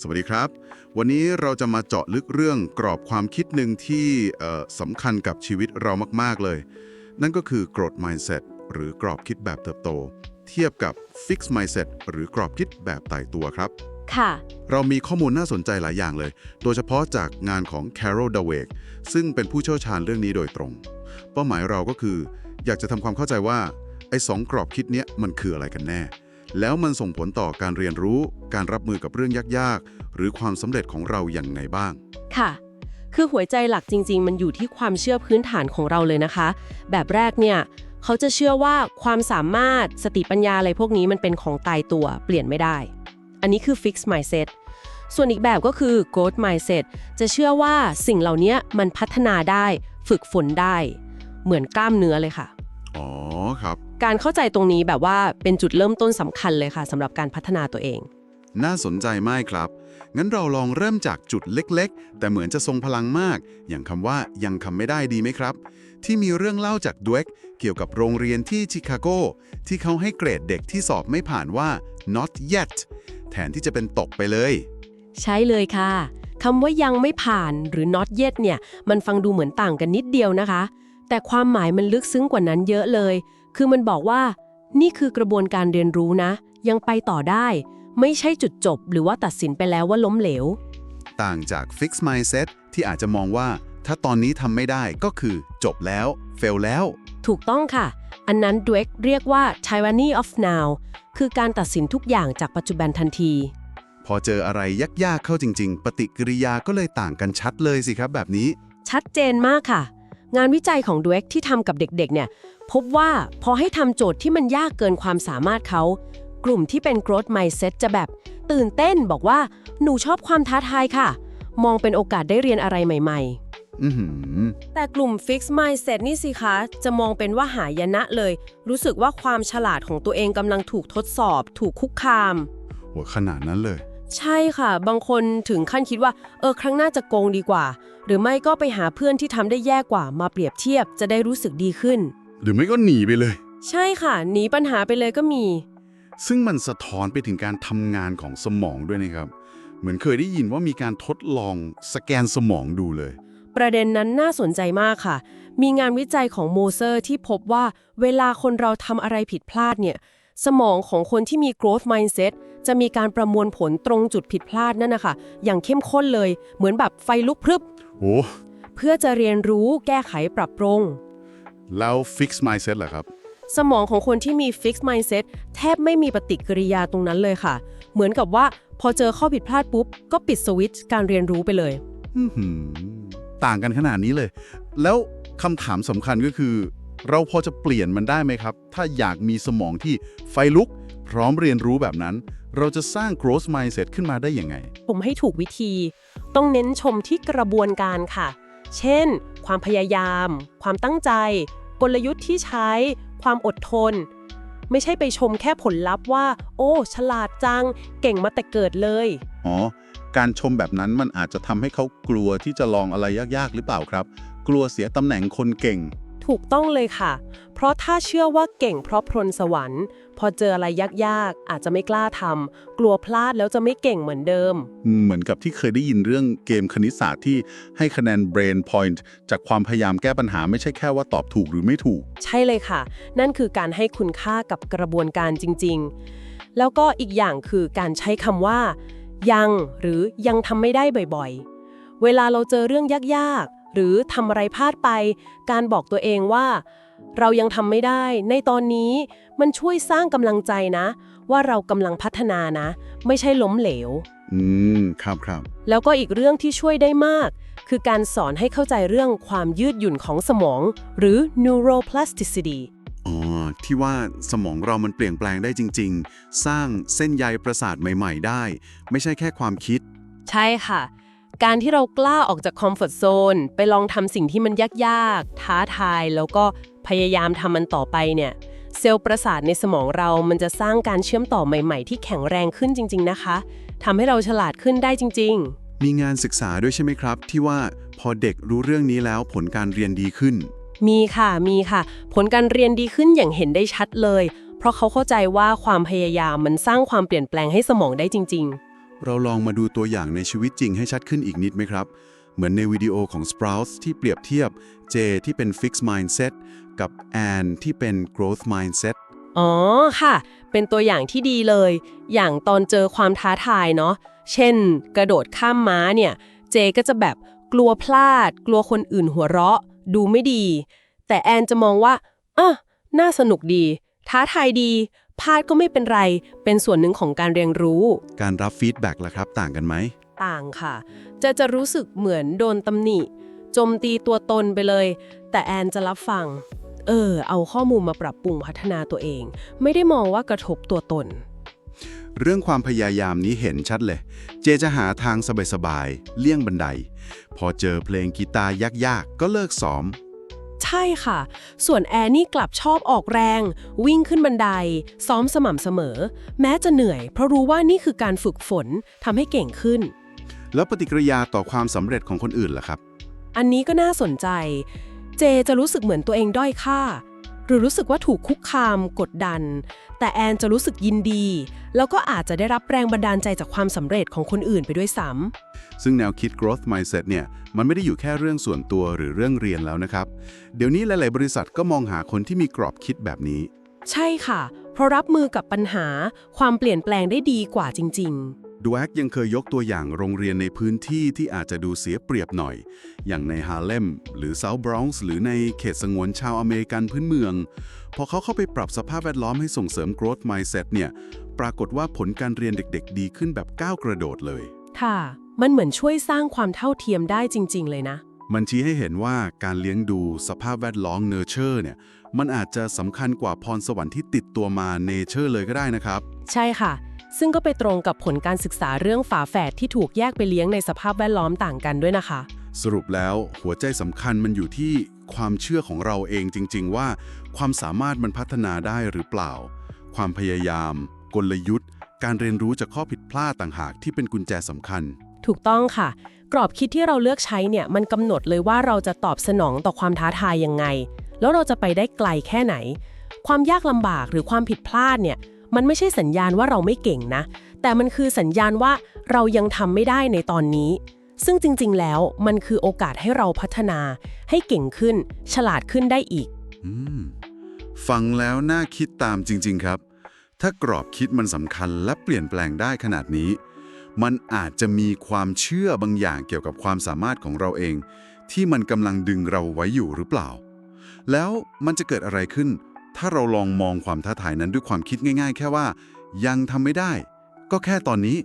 สวัสดีครับ วันนี้เราจะมาเจาะลึกเรื่องกรอบความคิดหนึ่งที่เอ่อสำคัญกับชีวิตเรามาก ๆ เลย นั่นก็คือ growth mindset หรือกรอบคิดแบบเติบโต เทียบกับ fixed mindset หรือกรอบคิดแบบตายตัวครับ ค่ะ เรามีข้อมูลน่าสนใจหลายอย่างเลย โดยเฉพาะจากงานของ Carol Dweck ซึ่งเป็นผู้เชี่ยวชาญเรื่องนี้โดยตรง เป้าหมายเราก็คือ อยากจะทำความเข้าใจว่าไอ้สองกรอบคิดเนี้ยมันคืออะไรกันแน่ แล้วมันส่งผลต่อการเรียนรู้ การรับมือกับเรื่องยากๆ หรือความสำเร็จของเราอย่างไงบ้าง ค่ะ คือหัวใจหลักจริง ๆ มันอยู่ที่ความเชื่อพื้นฐานของเราเลยนะคะ แบบแรกเนี่ยเขาจะเชื่อว่าความสามารถสติปัญญาอะไรพวกนี้มันเป็นของตายตัวเปลี่ยนไม่ได้ อันนี้คือ fixed mindset ส่วนอีกแบบก็คือ growth mindset จะเชื่อว่าสิ่งเหล่านี้มันพัฒนาได้ ฝึกฝนได้ เหมือนกล้ามเนื้อเลยค่ะ อ๋อครับ การเข้าใจตรงนี้แบบว่าเป็นจุดเริ่มต้นสำคัญเลยค่ะสำหรับการพัฒนาตัวเอง น่าสนใจมากครับ งั้นเราลองเริ่มจากจุดเล็กๆ แต่เหมือนจะทรงพลังมาก อย่างคำว่ายังคำไม่ได้ดีไหมครับ ที่มีเรื่องเล่าจากด w ว k เกี่ยวกับโรงเรียนที่ชิคาโกที่เขาให้เกรดเด็กที่สอบไม่ผ่านว่า not yet แทนที่จะเป็นตกไปเลย ใช่เลยค่ะคำว่ายังไม่ผ่านหรือ not yet เนี่ย มันฟังดูเหมือนต่างกันนิดเดียวนะคะ แต่ความหมายมันลึกซึ้งกว่านั้นเยอะเลย คือมันบอกว่า นี่คือกระบวนการเรียนรู้นะ ยังไปต่อได้ ไม่ใช่จุดจบ หรือว่าตัดสินไปแล้วว่าล้มเหลว ต่างจาก fixed mindset ที่อาจจะมองว่า ถ้าตอนนี้ทำไม่ได้ก็คือ จบแล้ว fail แล้ว ถูกต้องค่ะ อันนั้นด w ว k เรียกว่า tyranny of now คือการตัดสินทุกอย่างจากปัจจุบันทันที พอเจออะไรยากๆเข้าจริง ๆ ปฏิกิริยาก็เลยต่างกันชัดเลยสิครับแบบนี้ ชัดเจนมากค่ะ งานวิจัยของด w ว k ที่ทำกับเด็กๆเนี่ย พบว่าพอให้ทำโจทย์ที่มันยากเกินความสามารถเขา กลุ่มที่เป็น growth mindset จะแบบ ตื่นเต้นบอกว่า หนูชอบความท้าทายค่ะ มองเป็นโอกาสได้เรียนอะไรใหม่อือหือๆแต่กลุ่ม fixed mindset นี่สิคะ จะมองเป็นว่าหายนะเลย รู้สึกว่าความฉลาดของตัวเองกำลังถูกทดสอบ ถูกคุกคามหัวขนาดนั้นเลย ใช่ค่ะ บางคนถึงขั้นคิดว่า เออ ครั้งหน้าจะโกงดีกว่า หรือไม่ก็ไปหาเพื่อนที่ทำได้แย่กว่ามาเปรียบเทียบจะได้รู้สึกดีขึ้น หรือไม่ก็หนีไปเลย ใช่ค่ะ หนีปัญหาไปเลยก็มี ซึ่งมันสะท้อนไปถึงการทำงานของสมองด้วยนะครับ เหมือนเคยได้ยินว่ามีการทดลองสแกนสมองดูเลย ประเด็นนั้นน่าสนใจมากค่ะ มีงานวิจัยของโมเซอร์ที่พบว่าเวลาคนเราทำอะไรผิดพลาดเนี่ย สมองของคนที่มี growth mindset จะมีการประมวลผลตรงจุดผิดพลาดนั่นนะคะอย่างเข้มข้นเลย เหมือนแบบไฟลุกพรึบ โอ้ เพื่อจะเรียนรู้แก้ไขปรับปรุง แล้ว fixed mindset เหรอครับ สมองของคนที่มี fixed mindset แทบไม่มีปฏิกิริยาตรงนั้นเลยค่ะ เหมือนกับว่าพอเจอข้อผิดพลาดปุ๊บ ก็ปิดสวิตช์การเรียนรู้ไปเลย อื้อหือต่างกันขนาดนี้เลย แล้วคำถามสำคัญก็คือ เราพอจะเปลี่ยนมันได้ไหมครับ ถ้าอยากมีสมองที่ไฟลุก พร้อมเรียนรู้แบบนั้น เราจะสร้าง growth mindset ขึ้นมาได้ยังไง ผมให้ถูกวิธี ต้องเน้นชมที่กระบวนการค่ะ เช่น ความพยายาม ความตั้งใจ กลยุทธ์ที่ใช้ ความอดทน ไม่ใช่ไปชมแค่ผลลัพธ์ว่า โอ้ ฉลาดจัง เก่งมาแต่เกิดเลย อ๋อ การชมแบบนั้นมันอาจจะทำให้เขากลัวที่จะลองอะไรยากๆ หรือเปล่าครับ กลัวเสียตำแหน่งคนเก่ง ถูกต้องเลยค่ะ เพราะถ้าเชื่อว่าเก่งเพราะพรนสวรรค์ พอเจออะไรยากๆ อาจจะไม่กล้าทำกลัวพลาดแล้วจะไม่เก่งเหมือนเดิม เหมือนกับที่เคยได้ยินเรื่องเกมคณิตศาสตร์ที่ให้คะแนน brain point จากความพยายามแก้ปัญหาไม่ใช่แค่ว่าตอบถูกหรือไม่ถูก ใช่เลยค่ะ นั่นคือการให้คุณค่ากับกระบวนการจริง ๆ แล้วก็อีกอย่างคือการใช้คำว่า ยังหรือยังทำไม่ได้บ่อยๆ เวลาเราเจอเรื่องยากๆ หรือทำอะไรพลาดไป การบอกตัวเองว่า เรายังทำไม่ได้ ในตอนนี้มันช่วยสร้างกำลังใจนะ ว่าเรากำลังพัฒนานะ ไม่ใช่ล้มเหลว อืม ครับครับ แล้วก็อีกเรื่องที่ช่วยได้มาก คือการสอนให้เข้าใจเรื่องความยืดหยุ่นของสมอง หรือ neuroplasticity อ๋อ ที่ว่าสมองเรามันเปลี่ยนแปลงได้จริง ๆ สร้างเส้นใยประสาทใหม่ ๆ ได้ ไม่ใช่แค่ความคิด ใช่ค่ะ การที่เรากล้าออกจากคอมฟอร์ z โซนไปลองทำสิ่งที่มันยากๆ ท้าทาย แล้วก็พยายามทำมันต่อไปเนี่ย เซลล์ประสาทในสมองเรามันจะสร้างการเชื่อมต่อใหม่ ๆ ที่แข็งแรงขึ้นจริง ๆ นะคะทำให้เราฉลาดขึ้นได้จริง ๆ มีงานศึกษาด้วยใช่ไหมครับ ที่ว่าพอเด็กรู้เรื่องนี้แล้วผลการเรียนดีขึ้น มีค่ะ มีค่ะ ผลการเรียนดีขึ้นอย่างเห็นได้ชัดเลย เพราะเขาเข้าใจว่าความพยายามมันสร้างความเปลี่ยนแปลงให้สมองได้จริง เราลองมาดูตัวอย่างในชีวิตจริงให้ชัดขึ้นอีกนิดไหมครับ เหมือนในวิดีโอของ Sprouts ที่เปรียบเทียบ J ที่เป็น Fixed Mindset กับ Ann ที่เป็น Growth Mindset อ๋อค่ะ เป็นตัวอย่างที่ดีเลย อย่างตอนเจอความท้าทายเนาะ เช่น กระโดดข้ามม้าเนี่ย เจก็จะแบบกลัวพลาด กลัวคนอื่นหัวเราะ ดูไม่ดี แต่แอนจะมองว่าอะน่าสนุกดี ท้าทายดี พลาดก็ไม่เป็นไร เป็นส่วนหนึ่งของการเรียนรู้ การรับฟีดแบ็กล่ะครับ ต่างกันไหม ต่างค่ะ จะจะรู้สึกเหมือนโดนตำหนิ โจมตีตัวตนไปเลย แต่แอนจะรับฟัง เออ เอาข้อมูลมาปรับปรุงพัฒนาตัวเอง ไม่ได้มองว่ากระทบตัวตน เรื่องความพยายามนี้เห็นชัดเลย เจจะหาทางสบายๆ เลี่ยงบันได พอเจอเพลงกีตาร์ยากๆ ก็เลิกซ้อม ใช่ค่ะ ส่วนแอนนี่กลับชอบออกแรง วิ่งขึ้นบันได ซ้อมสม่ำเสมอ แม้จะเหนื่อย เพราะรู้ว่านี่คือการฝึกฝนทำให้เก่งขึ้น แล้วปฏิกิริยาต่อความสำเร็จของคนอื่นล่ะครับ อันนี้ก็น่าสนใจ เจจะรู้สึกเหมือนตัวเองด้อยค่า หรือรู้สึกว่าถูกคุกคามกดดัน แต่แอนจะรู้สึกยินดี แล้วก็อาจจะได้รับแรงบันดาลใจจากความสำเร็จของคนอื่นไปด้วยซ้ำซึ่งแนวคิด growth mindset เนี่ยมันไม่ได้อยู่แค่เรื่องส่วนตัวหรือเรื่องเรียนแล้วนะครับ เดี๋ยวนี้หลาย ๆ บริษัทก็มองหาคนที่มีกรอบคิดแบบนี้ ใช่ค่ะ เพราะรับมือกับปัญหาความเปลี่ยนแปลงได้ดีกว่าจริง ๆ ดูแอคยังเคยยกตัวอย่างโรงเรียนในพื้นที่ที่อาจจะดูเสียเปรียบหน่อย อย่างในฮาร์เลมหรือเซาท์บรอนซ์หรือในเขตสงวนชาวอเมริกันพื้นเมือง พอเขาเข้าไปปรับสภาพแวดล้อมให้ส่งเสริม growth mindset เนี่ย ปรากฏว่าผลการเรียนเด็กๆ ดีขึ้นแบบก้าวกระโดดเลย ค่ะ มันเหมือนช่วยสร้างความเท่าเทียมได้จริง ๆ เลยนะ มันชี้ให้เห็นว่าการเลี้ยงดูสภาพแวดล้อม nurture เนี่ย มันอาจจะสำคัญกว่าพรสวรรค์ที่ติดตัวมา nature เลยก็ได้นะครับ ใช่ค่ะ ซึ่งก็ไปตรงกับผลการศึกษาเรื่องฝาแฝดที่ถูกแยกไปเลี้ยงในสภาพแวดล้อมต่างกันด้วยนะคะ สรุปแล้วหัวใจสำคัญมันอยู่ที่ความเชื่อของเราเองจริง ๆ ว่า ความสามารถมันพัฒนาได้หรือเปล่า ความพยายาม กลยุทธ์ การเรียนรู้จากข้อผิดพลาดต่างหากที่เป็นกุญแจสำคัญ ถูกต้องค่ะ กรอบคิดที่เราเลือกใช้เนี่ยมันกำหนดเลยว่าเราจะตอบสนองต่อความท้าทายยังไง แล้วเราจะไปได้ไกลแค่ไหน ความยากลำบากหรือความผิดพลาดเนี่ย มันไม่ใช่สัญญาณว่าเราไม่เก่งนะ แต่มันคือสัญญาณว่าเรายังทำไม่ได้ในตอนนี้ ซึ่งจริงๆ แล้วมันคือโอกาสให้เราพัฒนา ให้เก่งขึ้น ฉลาดขึ้นได้อีก อืม ฟังแล้วน่าคิดตามจริง ๆ ครับ ถ้ากรอบคิดมันสำคัญและเปลี่ยนแปลงได้ขนาดนี้ มันอาจจะมีความเชื่อบางอย่างเกี่ยวกับความสามารถของเราเอง ที่มันกำลังดึงเราไว้อยู่หรือเปล่า แล้วมันจะเกิดอะไรขึ้น ถ้าเราลองมองความท้าทายนั้นด้วยความคิดง่าย ๆ แค่ว่า ยังทำไม่ได้ ก็แค่ตอนนี้